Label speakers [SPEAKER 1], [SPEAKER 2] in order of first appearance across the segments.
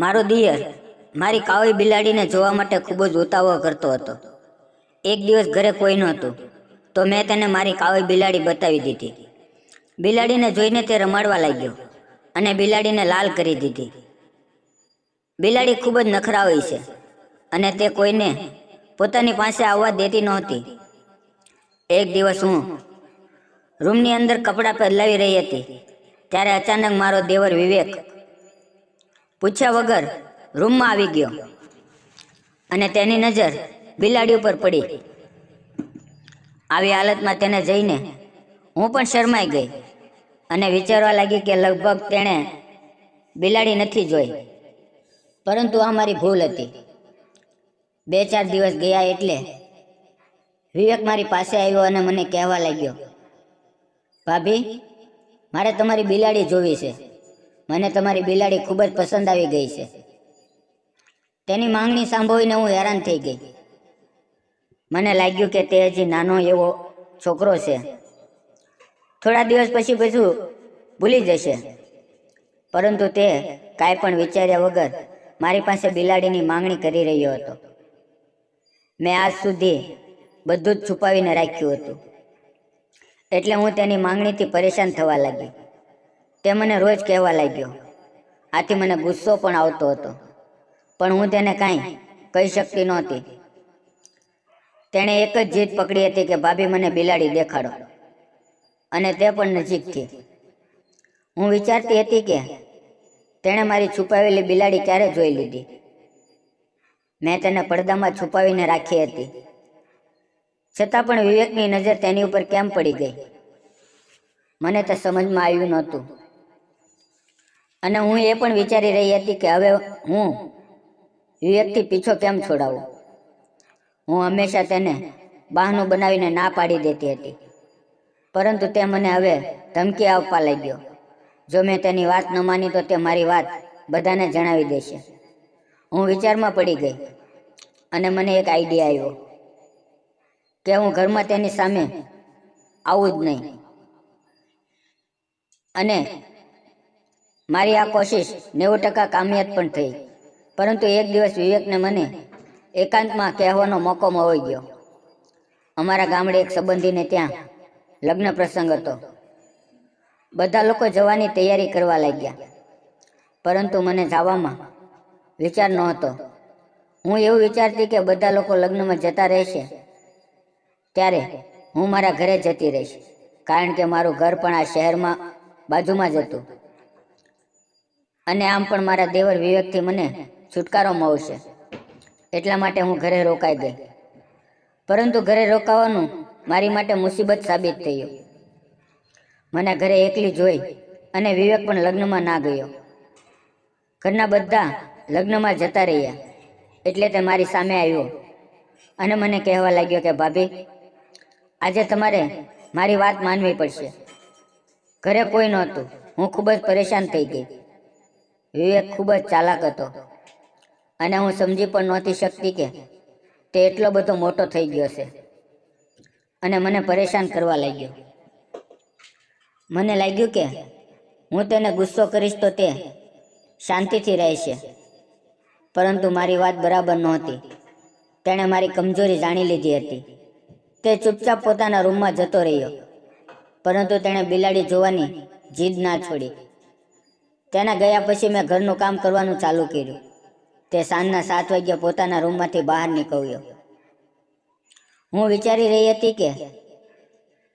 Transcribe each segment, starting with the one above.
[SPEAKER 1] મારો દિયર, મારી કાળી બિલાડીને જોવા માટે ખૂબ જ ઉતાવળ કરતો હતો. એક દિવસ ઘરે કોઈ નહોતું, તો મેં તેને મારી કાળી બિલાડી બતાવી દીધી. બિલાડીને જોઈને તે રમાડવા લાગ્યો અને બિલાડીને લાલ કરી દીધી. બિલાડી ખૂબ જ નખરાવી છે અને તે કોઈને પોતાની પાસે આવવા દેતી નહોતી. એક દિવસ હું રૂમની અંદર કપડાં પહેલાવી રહી હતી, ત્યારે અચાનક મારો દેવર વિવેક પૂછ્યા વગર રૂમમાં આવી ગયો અને તેની નજર બિલાડી ઉપર પડી. આવી હાલતમાં તેને જઈને હું પણ શરમાઈ ગઈ અને વિચારવા લાગી કે લગભગ તેણે બિલાડી નથી જોઈ. પરંતુ આ મારી ભૂલ હતી. બે ચાર દિવસ ગયા એટલે વિવેક મારી પાસે આવ્યો અને મને કહેવા લાગ્યો, ભાભી, મારે તમારી બિલાડી જોવી છે. મને તમારી બિલાડી ખૂબ જ પસંદ આવી ગઈ છે. તેની માંગણી સાંભળીને હું હેરાન થઈ ગઈ. મને લાગ્યું કે તે હજી નાનો એવો છોકરો છે. થોડા દિવસ પછી બધું ભૂલી જશે. પરંતુ તે કાંઈ પણ વિચાર્યા વગર મારી પાસે બિલાડીની માંગણી કરી રહ્યો હતો. મેં આજ સુધી બધું જ છુપાવીને રાખ્યું હતું. એટલે હું તેની માંગણીથી પરેશાન થવા લાગી. તે મને રોજ કહેવા લાગ્યો. આથી મને ગુસ્સો પણ આવતો હતો. પણ હું તેને કાંઈ કહી શકતી નહોતી. તેણે એક જ જીદ પકડી હતી કે ભાભી મને બિલાડી દેખાડો. અને તે પણ નજીકથી હું વિચારતી હતી કે તેણે મારી છુપાવેલી બિલાડી ક્યારે જોઈ લીધી. મેં તેને પડદામાં છુપાવીને રાખી હતી. છતાં પણ વિવેકની નજર તેની ઉપર કેમ પડી ગઈ? મને તે સમજમાં આવ્યું નહોતું. અને હું એ પણ વિચારી રહી હતી કે હવે હું વિવેકથી પીછો કેમ છોડાવું? હું હંમેશા તેને બહાનું બનાવીને ના પાડી દેતી હતી. પરંતુ તે મને હવે ધમકી આપવા લાગ્યો. જો મેં તેની વાત ન માની તો તે મારી વાત બધાને જણાવી દેશે. હું વિચારમાં પડી ગઈ અને મને એક આઈડિયા આવ્યો કે હું ઘરમાં તેની સામે આવું જ નહીં. અને મારી આ કોશિશ નેવું ટકા કામયાબ પણ થઈ. પરંતુ એક દિવસ વિવેકને મને એકાંતમાં કહેવાનો મોકો મળી ગયો. અમારા ગામડે એક સંબંધીને ત્યાં લગ્ન પ્રસંગ હતો. બધા લોકો જવાની તૈયારી કરવા લાગ્યા. પરંતુ મને જવામાં વિચાર નહોતો. હું એવું વિચારતી કે બધા લોકો લગ્નમાં જતા રહેશે, ત્યારે હું મારા ઘરે જતી રહીશ. કારણ કે મારું ઘર પણ આ શહેરમાં બાજુમાં જ હતું. અને આમ પણ મારા દેવર વિવેકથી મને છુટકારો મળશે એટલા માટે હું ઘરે રોકાઈ ગઈ. પરંતુ ઘરે રોકાવાનું મારી માટે મુસીબત સાબિત થયું. મને ઘરે એકલી જોઈ અને વિવેક પણ લગ્નમાં ના ગયો. ઘરના બધા લગ્નમાં જતા રહ્યા. એટલે તે મારી સામે આવ્યો અને મને કહેવા લાગ્યો કે, ભાભી, આજે તમારે મારી વાત માનવી પડશે. ઘરે કોઈ નહોતું. હું ખૂબ જ પરેશાન થઈ ગઈ. વિવેક ખૂબ જ ચાલાક હતો. અને હું સમજી પણ નહોતી શકતી કે તે એટલો બધો મોટો થઈ ગયો છે. અને મને પરેશાન કરવા લાગ્યો. મને લાગ્યું કે હું તેને ગુસ્સો કરીશ તો તે શાંતિથી રહેશે. પરંતુ મારી વાત બરાબર નહોતી. તેણે મારી કમજોરી જાણી લીધી હતી. તે ચૂપચાપ પોતાના રૂમમાં જતો રહ્યો. પરંતુ તેણે બિલાડી જોવાની જીદ ના છોડી. તેના ગયા પછી મેં ઘરનું કામ કરવાનું ચાલુ કર્યું. તે સાંજના સાત વાગ્યે પોતાના રૂમમાંથી બહાર નીકળ્યો. હું વિચારી રહી હતી કે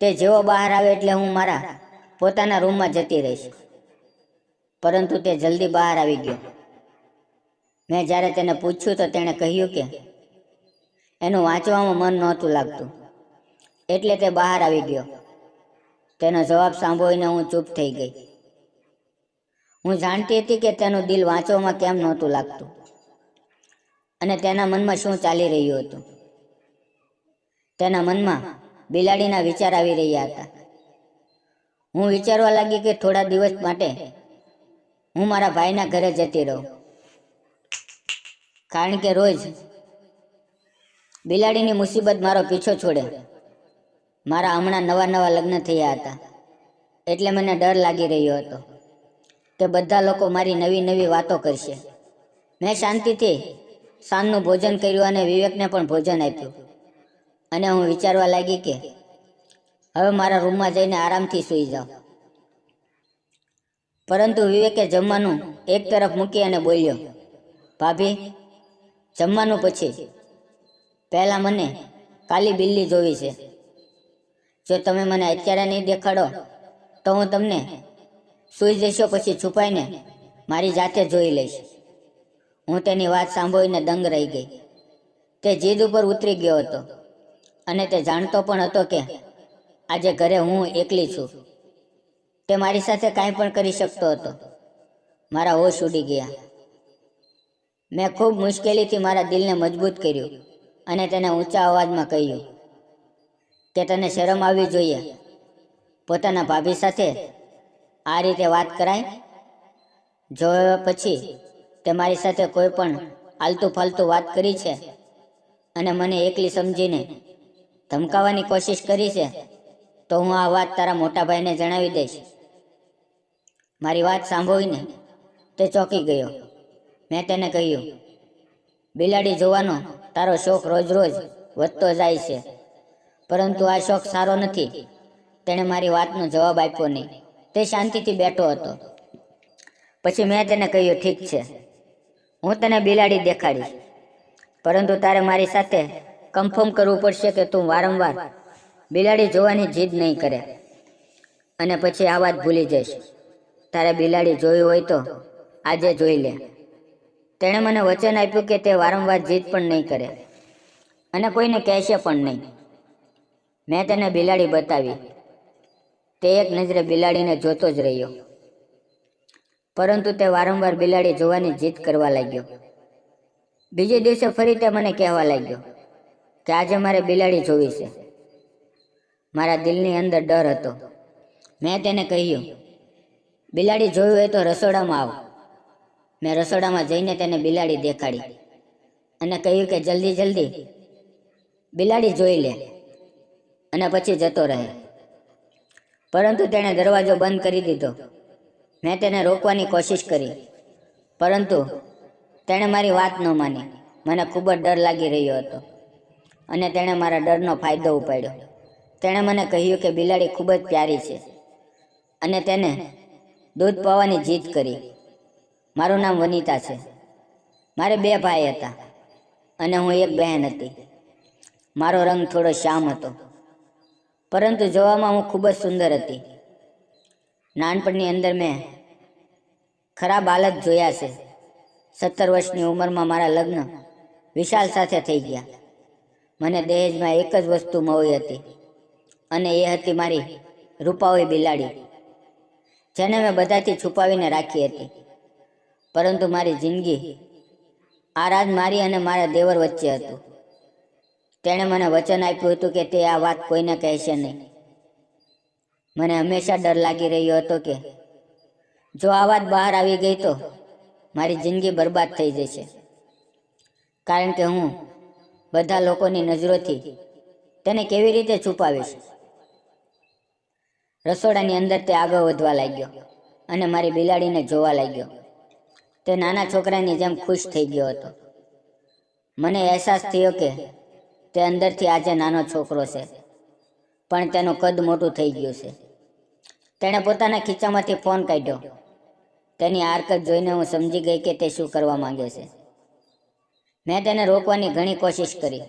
[SPEAKER 1] તે જેવો બહાર આવે એટલે હું મારા પોતાના રૂમમાં જતી રહીશ. પરંતુ તે જલ્દી બહાર આવી ગયો. મેં જ્યારે તેને પૂછ્યું તો તેણે કહ્યું કે એનું વાંચવામાં મન નહોતું લાગતું. એટલે તે બહાર આવી ગયો. તેનો જવાબ સાંભળીને હું ચૂપ થઈ ગઈ. હું જાણતી હતી કે તેનું દિલ વાંચવામાં કેમ નહોતું લાગતું. અને તેના મનમાં શું ચાલી રહ્યું હતું. તેના મનમાં બિલાડીના વિચાર આવી રહ્યા હતા. હું વિચારવા લાગી કે થોડા દિવસ માટે હું મારા ભાઈના ઘરે જતી રહું. કારણ કે રોજ બિલાડીની મુસીબત મારો પીછો છોડે. મારા હમણાં નવા નવા લગ્ન થયા હતા. એટલે મને ડર લાગી રહ્યો હતો. કે બધા લોકો મારી નવી નવી વાતો કરશે. મેં શાંતિથી સાંજનું ભોજન કર્યું અને વિવેકને પણ ભોજન આપ્યું. અને હું વિચારવા લાગી કે હવે મારા રૂમમાં જઈને આરામથી સૂઈ જાઉં. પરંતુ વિવેકે જમવાનું એક તરફ મૂકી અને બોલ્યો, ભાભી, જમવાનું પછી પહેલાં મને કાલી બિલ્લી જોવી છે. જો તમે મને અત્યારે નહીં દેખાડો, તો હું તમને સૂઈ જશો પછી છુપાઈને મારી જાતે જોઈ લઈશ. હું તેની વાત સાંભળીને દંગ રહી ગઈ. તે જીદ ઉપર ઉતરી ગયો હતો અને તે જાણતો પણ હતો કે આજે ઘરે હું એકલી છું. તે મારી સાથે કાંઈ પણ કરી શકતો હતો. મારા હોશ ઉડી ગયા. મેં ખૂબ મુશ્કેલીથી મારા દિલને મજબૂત કર્યું અને તેને ઊંચા અવાજમાં કહ્યું કે તને શરમ આવવી જોઈએ. પોતાના ભાભી સાથે આ રીતે વાત કરાય? જો પછી તે મારી સાથે કોઈ પણ આલતુ ફાલતુ વાત કરી છે અને મને એકલી સમજીને ધમકાવવાની કોશિશ કરી છે, તો હું આ વાત તારા મોટા ભાઈને જણાવી દઈશ. મારી વાત સાંભળીને તે ચોંકી ગયો. મેં તેને કહ્યું, બિલાડી જોવાનો તારો શોખ રોજ રોજ વધતો જાય છે, પરંતુ આ શોખ સારો નથી. તેણે મારી વાતનો જવાબ આપ્યો નહીં. તે શાંતિથી બેઠો હતો. પછી મેં તેને કહ્યું, ઠીક છે. હું તને બિલાડી દેખાડીશ. પરંતુ તારે મારી સાથે કન્ફર્મ કરવું પડશે કે તું વારંવાર બિલાડી જોવાની જીદ નહીં કરે. અને પછી આ વાત ભૂલી જઈશ. તારે બિલાડી જોઈ હોય તો આજે જોઈ લે. તેણે મને વચન આપ્યું કે તે વારંવાર જીદ પણ નહીં કરે. અને કોઈને કહેશે પણ નહીં. મેં તેને બિલાડી બતાવી. તે એક નજરે બિલાડીને જોતો જ રહ્યો. પરંતુ તે વારંવાર બિલાડી જોવાની જીદ કરવા લાગ્યો. બીજે દિવસે ફરી તે મને કહેવા લાગ્યો કે આજે મારે બિલાડી જોવી છે. મારા દિલની અંદર ડર હતો. મેં તેને કહ્યું, બિલાડી જોયું હોય તો રસોડામાં આવ. મેં રસોડામાં જઈને તેને બિલાડી દેખાડી અને કહ્યું કે જલ્દી જલ્દી, બિલાડી જોઈ લે. અને પછી જતો રહે. પરંતુ તેણે દરવાજો બંધ કરી દીધો. મેં તેને રોકવાની કોશિશ કરી. પરંતુ તેણે મારી વાત ન માની. મને ખૂબ જ ડર લાગી રહ્યો હતો. અને તેણે મારા ડરનો ફાયદો ઉપાડ્યો. તેણે મને કહ્યું કે બિલાડી ખૂબ જ પ્યારી છે. અને તેને દૂધ પાવાની જીદ કરી. મારું નામ વનિતા છે. મારે બે ભાઈ હતા. અને હું એક બહેન હતી. મારો રંગ થોડો શ્યામ હતો. પરંતુ જોવામાં હું ખૂબ જ સુંદર હતી. નાનપણની અંદર મેં ખરાબ હાલત જોયા છે. સત્તર વર્ષની ઉંમરમાં મારા લગ્ન વિશાલ સાથે થઈ ગયા. મને દહેજમાં એક જ વસ્તુ મળી હતી અને એ હતી મારી રૂપાળી બિલાડી, જેને મેં બધાથી છુપાવીને રાખી હતી. પરંતુ મારી જિંદગી આ રાજ મારી અને મારા દેવર વચ્ચે હતું. તેણે મને વચન આપ્યું હતું કે તે આ વાત કોઈને કહેશે નહીં. મને હંમેશા ડર લાગી રહ્યો હતો કે જો આ વાત બહાર આવી ગઈ તો મારી જિંદગી બરબાદ થઈ જશે. કારણ કે હું બધા લોકોની નજરોથી તેને કેવી રીતે છુપાવીશ? રસોડાની અંદર તે આગળ વધવા લાગ્યો અને મારી બિલાડીને જોવા લાગ્યો. તે નાના છોકરાની જેમ ખુશ થઈ ગયો હતો. મને અહેસાસ થયો કે તે અંદરથી આજે નાનો છોકરો છે. પણ તેનું કદ મોટું થઈ ગયું છે. તેણે પોતાના ખીચામાંથી ફોન કાઢ્યો. તેની હારકત જોઈને હું સમજી ગઈ કે તે શું કરવા માંગે છે. મેં તેને રોકવાની ઘણી કોશિશ કરી.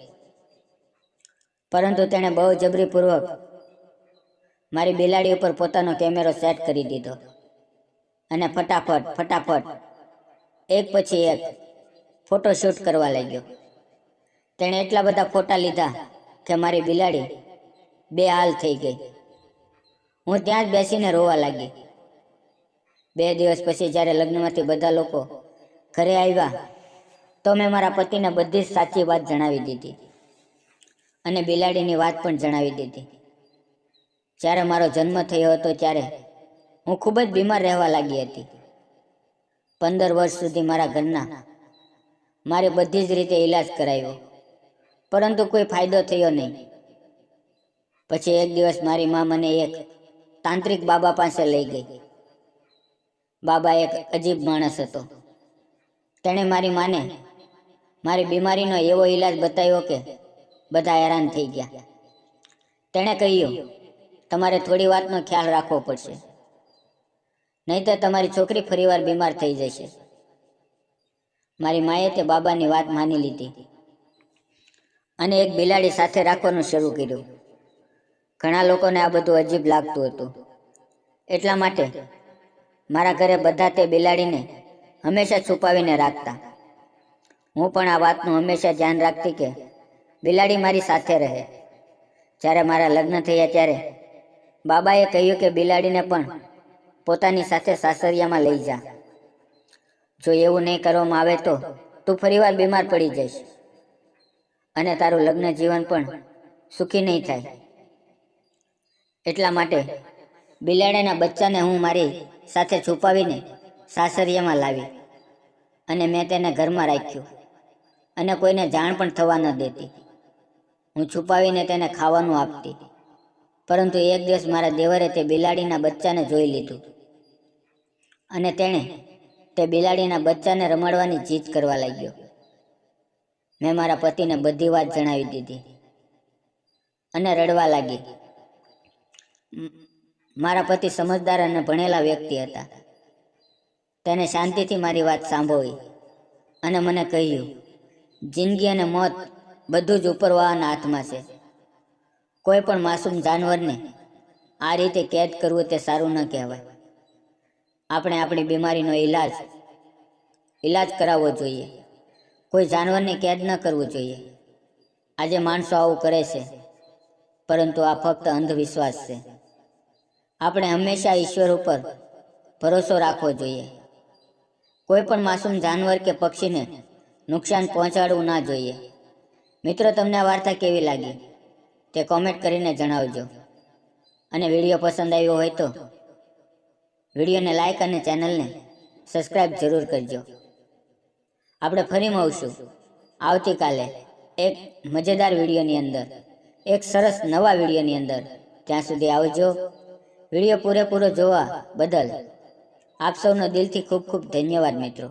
[SPEAKER 1] પરંતુ તેણે બહુ જબરીપૂર્વક મારી બિલાડી ઉપર પોતાનો કેમેરો સેટ કરી દીધો. અને ફટાફટ ફટાફટ, એક પછી એક ફોટો શૂટ કરવા લાગ્યો. તેણે એટલા બધા ફોટા લીધા કે મારી બિલાડી બે હાલ થઈ ગઈ. હું ત્યાં જ બેસીને રોવા લાગી. બે દિવસ પછી જ્યારે લગ્નમાંથી બધા લોકો ઘરે આવ્યા, તો મેં મારા પતિને બધી જ સાચી વાત જણાવી દીધી અને બિલાડીની વાત પણ જણાવી દીધી. જ્યારે મારો જન્મ થયો હતો ત્યારે હું ખૂબ જ બીમાર રહેવા લાગી હતી. પંદર વર્ષ સુધી મારા ઘરના મારે બધી જ રીતે ઈલાજ કરાવ્યો. પરંતુ કોઈ ફાયદો થયો નહીં. પછી એક દિવસ મારી મા મને એક તાંત્રિક બાબા પાસે લઈ ગઈ. બાબા એક અજીબ માણસ હતો. તેણે મારી માને, મારી બીમારીનો એવો ઈલાજ બતાવ્યો કે બધા હેરાન થઈ ગયા. તેણે કહ્યું, તમારે થોડી વાતનો ખ્યાલ રાખવો પડશે. નહીંતર તમારી છોકરી ફરીવાર બીમાર થઈ જશે. મારી માએ તે બાબાની વાત માની લીધી. અને એક બિલાડી સાથે રાખવાનું શરૂ કર્યું. ઘણા લોકોને આ બધું અજીબ લાગતું હતું. એટલા માટે મારા ઘરે બધા તે બિલાડીને હંમેશા છુપાવીને રાખતા. હું પણ આ વાતનું હંમેશા ધ્યાન રાખતી કે બિલાડી મારી સાથે રહે. જ્યારે મારા લગ્ન થયા ત્યારે બાબાએ કહ્યું કે બિલાડીને પણ પોતાની સાથે સાસરિયામાં લઈ જા. જો એવું નહીં કરવામાં આવે તો તું ફરીવાર બીમાર પડી જઈશ. અને તારું લગ્ન જીવન પણ સુખી નહીં થાય. એટલા માટે બિલાડીના બચ્ચાને હું મારી સાથે છુપાવીને સાસરિયામાં લાવી અને મેં તેને ઘરમાં રાખ્યું અને કોઈને જાણ પણ થવા ન દેતી. હું છુપાવીને તેને ખાવાનું આપતી, પરંતુ એક દિવસ મારા દેવરે તે બિલાડીના બચ્ચાને જોઈ લીધું અને તેણે તે બિલાડીના બચ્ચાને રમાડવાની જીત કરવા લાગ્યો. મેં મારા પતિને બધી વાત જણાવી દીધી. અને રડવા લાગી. મારા પતિ સમજદાર અને ભણેલા વ્યક્તિ હતા. તેને શાંતિથી મારી વાત સાંભળી અને મને કહ્યું, જિંદગી અને મોત બધું જ ઉપરવાના હાથમાં છે. કોઈ પણ માસૂમ જાનવરને આ રીતે કેદ કરવું તે સારું ન કહેવાય. આપણે આપણી બીમારીનો ઈલાજ ઈલાજ કરાવવો જોઈએ. કોઈ જાનવરને કેદ ન કરવું જોઈએ. આજે માણસો આવું કરે છે, પરંતુ આ ફક્ત અંધવિશ્વાસ છે. આપણે હંમેશા ઈશ્વર ઉપર ભરોસો રાખવો જોઈએ. કોઈ પણ માસૂમ જાનવર કે પક્ષીને નુકસાન પહોંચાડવું ના જોઈએ. મિત્રો, તમને આ વાર્તા કેવી લાગી? તે કોમેન્ટ કરીને જણાવજો. અને વીડિયો પસંદ આવ્યો હોય તો વિડીયોને લાઇક અને ચેનલને સબસ્ક્રાઈબ જરૂર કરજો. આપણે ફરી મળશું. આવતીકાલે એક મજેદાર વિડીયોની અંદર. એક સરસ નવા વિડીયોની અંદર. ત્યાં સુધી આવજો. વીડિયો પૂરેપૂરો જોવા બદલ આપ સૌનો દિલથી ખૂબ ખૂબ ધન્યવાદ મિત્રો.